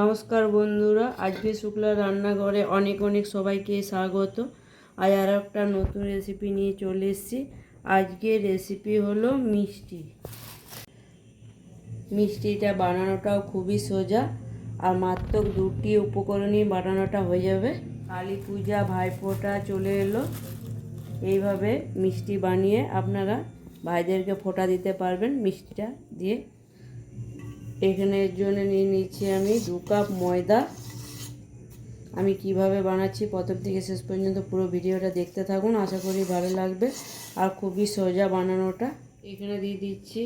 নমস্কার বন্ধুরা, আজকে শুক্লা রান্নাঘরে অনেক অনেক সবাইকে স্বাগত। আজ আর একটা নতুন রেসিপি নিয়ে চলে এসেছি। আজকে রেসিপি হলো মিষ্টি। মিষ্টিটা বানানোটাও খুবই সোজা, আর মাত্র দুটি উপকরণই বানানোটা হয়ে যাবে। কালী পূজা, ভাইফোঁটা চলে এলো। এইভাবে মিষ্টি বানিয়ে আপনারা ভাইদেরকে ফোঁটা দিতে পারবেন মিষ্টিটা দিয়ে। এখানে এর জন্য নিয়ে নিচ্ছি আমি দু কাপ ময়দা। আমি কীভাবে বানাচ্ছি প্রথম থেকে শেষ পর্যন্ত পুরো ভিডিওটা দেখতে থাকুন, আশা করি ভালো লাগবে। আর খুবই সোজা বানানোটা। এখানে দিয়ে দিচ্ছি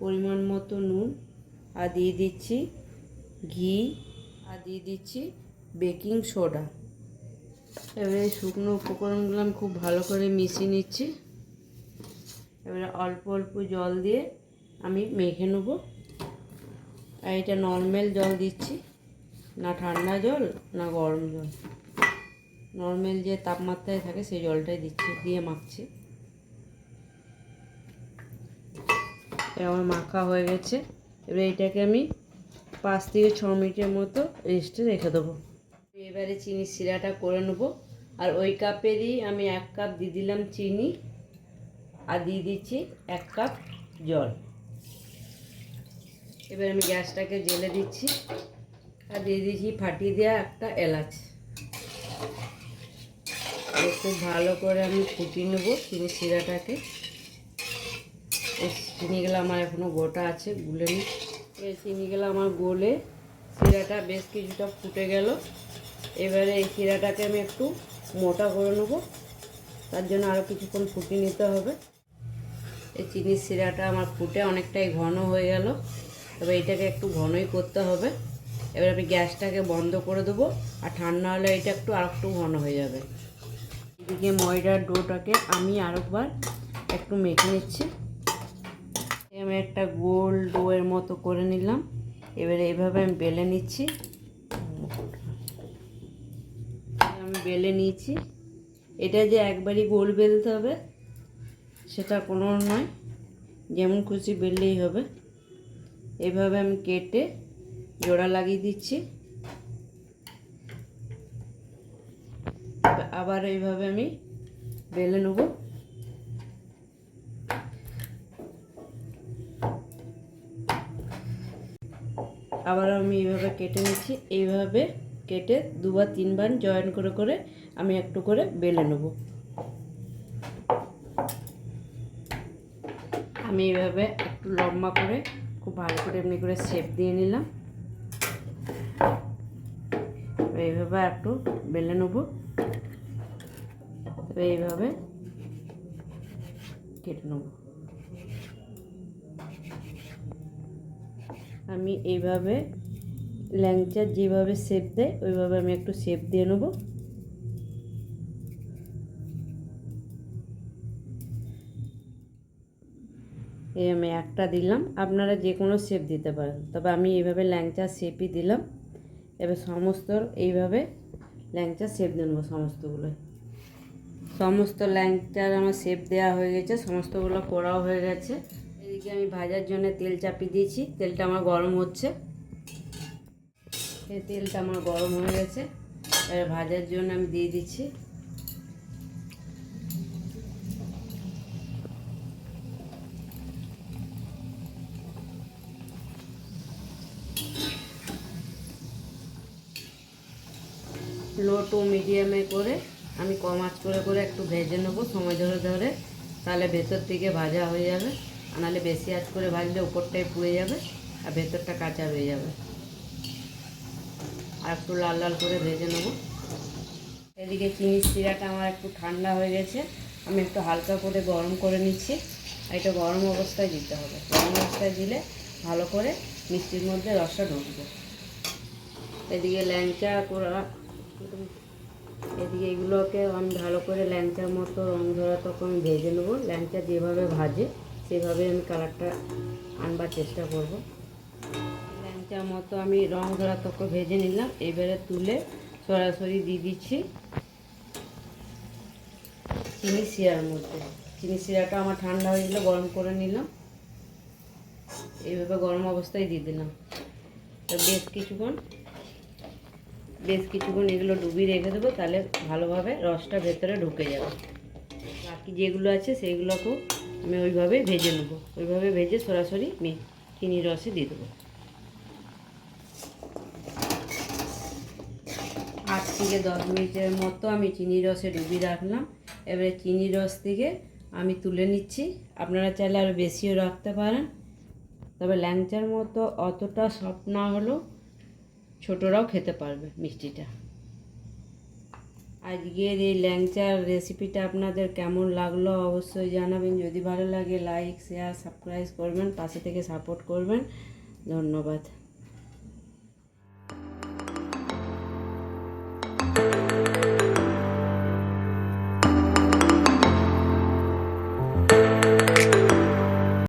পরিমাণ মতো নুন, আর দিয়ে দিচ্ছি ঘি, আর দিয়ে দিচ্ছি বেকিং সোডা। এবারে শুকনো উপকরণগুলো আমি খুব ভালো করে মিশিয়ে নিচ্ছি। এবারে অল্প অল্প জল দিয়ে আমি মেখে নেব। আর এটা নর্মাল জল দিচ্ছি। না ঠান্ডা জল, না গরম জল। নর্মাল যে তাপমাত্রায় থাকে সেই জলটাই দিচ্ছি, দিয়ে মাখছি। আমার মাখা হয়ে গেছে। এবার এটাকে আমি পাঁচ থেকে ছ মিনিটের মতো রেস্টে রেখে দেবো। এবারে চিনি শিরাটা করে নেব। আর ওই কাপেরই আমি এক কাপ দিয়ে দিলাম চিনি। আর দিয়ে দিচ্ছি এক কাপ জল। এবার আমি গ্যাসটাকে জেলে দিচ্ছি আর দিয়ে দিচ্ছি, ফাটিয়ে দেওয়া একটা এলাচ। খুব ভালো করে আমি ফুটিয়ে নেব চিনি শিরাটাকে। চিনিগুলো আমার এখনও গোটা আছে, গুলে নিই এই চিনিগুলো আমার গোলে শিরাটা বেশ কিছুটা ফুটে গেল। এবারে এই শিরাটাকে আমি একটু মোটা করে নেব। তার জন্য আরও কিছুক্ষণ ফুটিয়ে নিতে হবে। এই চিনির শিরাটা আমার ফুটে অনেকটাই ঘন হয়ে গেল। তবে এটাকে একটু ঘনই করতে হবে। এবার আমি গ্যাসটাকে বন্ধ করে দেবো আর ঠান্ডা হলে এটা একটু আর একটু ঘন হয়ে যাবে। এদিকে ময়দার ডোটাকে আমি আরেকবার একটু মেখে নিচ্ছি। আমি একটা গোল ডোয়ের মতো করে নিলাম। এবারে এইভাবে আমি বেলে নিচ্ছি। আমি বেলে নিয়েছি। এটা যে একবারই গোল বেলতে হবে, সেটা কোনো নয়। যেমন খুশি বেললেই হবে। এভাবে আমি কেটে জোড়া লাগিয়ে দিচ্ছি। আবার এইভাবে আমি বেলে নেব। আবার আমি এইভাবে কেটে নিচ্ছি। এইভাবে কেটে দুবার তিনবার জয়েন করে করে আমি একটু করে বেলে নেব। আমি এইভাবে একটু লম্বা করে খুব ভালো করে এমনি করে শেপ দিয়ে নিলাম। এইভাবে একটু বেলে নেব। এইভাবে কেটে নেব। আমি এইভাবে ল্যাংচার যেভাবে শেপ দেয়, ওইভাবে আমি একটু শেপ দিয়ে নেব। এই আমি একটা দিলাম। আপনারা যে কোনো শেপ দিতে পারেন। তবে আমি এইভাবে ল্যাংচা শেপই দিলাম। এবার সমস্ত এইভাবে ল্যাংচা শেপ দিয়ে নেব সমস্তগুলো। সমস্ত ল্যাংচার আমার শেপ দেওয়া হয়ে গেছে। সমস্তগুলো করাও হয়ে গেছে। এদিকে আমি ভাজার জন্য তেল চাপিয়ে দিয়েছি। তেলটা আমার গরম হচ্ছে। এই তেলটা আমার গরম হয়ে গেছে। এবার ভাজার জন্য আমি দিয়ে দিচ্ছি। লো টু মিডিয়ামে করে আমি কম আঁচ করে করে একটু ভেজে নেব, সময় ধরে ধরে। তাহলে ভেতর থেকে ভাজা হয়ে যাবে। নাহলে বেশি আঁচ করে ভাজলে উপরটাই পুড়ে যাবে আর ভেতরটা কাঁচা হয়ে যাবে। আর একটু লাল লাল করে ভেজে নেব। এদিকে চিনি শিরাটা আমার একটু ঠান্ডা হয়ে গেছে। আমি একটু হালকা করে গরম করে নিচ্ছি। আর এটা গরম অবস্থায় দিতে হবে। গরম অবস্থায় দিলে ভালো করে মিষ্টির মধ্যে রসটা ঢুকবে। এদিকে ল্যাংচা করা এদিকে এগুলোকে আমি ভালো করে ল্যাংচার মতো রং ধরা তখন ভেজে নেব। ল্যাংচা যেভাবে ভাজে, সেভাবে আমি কালারটা আনবার চেষ্টা করব। ল্যাংচার মতো আমি রং ধরা তখন ভেজে নিলাম। এবারে তুলে সরাসরি দিয়ে দিচ্ছি চিনি শিরার মধ্যে। চিনি শিরাটা আমার ঠান্ডা হয়ে গেলে গরম করে নিলাম। এইভাবে গরম অবস্থায় দিয়ে দিলাম। বেশ কিছুক্ষণ বেশ কিছুক্ষণ এগুলো ডুবিয়ে রেখে দেবো, তাহলে ভালোভাবে রসটা ভেতরে ঢুকে যাবে। বাকি যেগুলো আছে সেইগুলোকেও আমি ওইভাবে ভেজে নেব। ওইভাবে ভেজে সরাসরি চিনি রসে দিয়ে দেবো। আট থেকে দশ মিনিটের মতো আমি চিনি রসে ডুবিয়ে রাখলাম। এবারে চিনি রস থেকে আমি তুলে নিচ্ছি। আপনারা চাইলে আরও বেশিও রাখতে পারেন। তবে ল্যাংচার মতো অতটা সফট না হলেও ছোটরাও খেতে পারবে মিষ্টিটা। আজকের এই ল্যাংচার রেসিপিটা আপনাদের কেমন লাগল অবশ্যই জানাবেন। যদি ভালো লাগে লাইক শেয়ার সাবস্ক্রাইব করবেন, পাশে থেকে সাপোর্ট করবেন। ধন্যবাদ।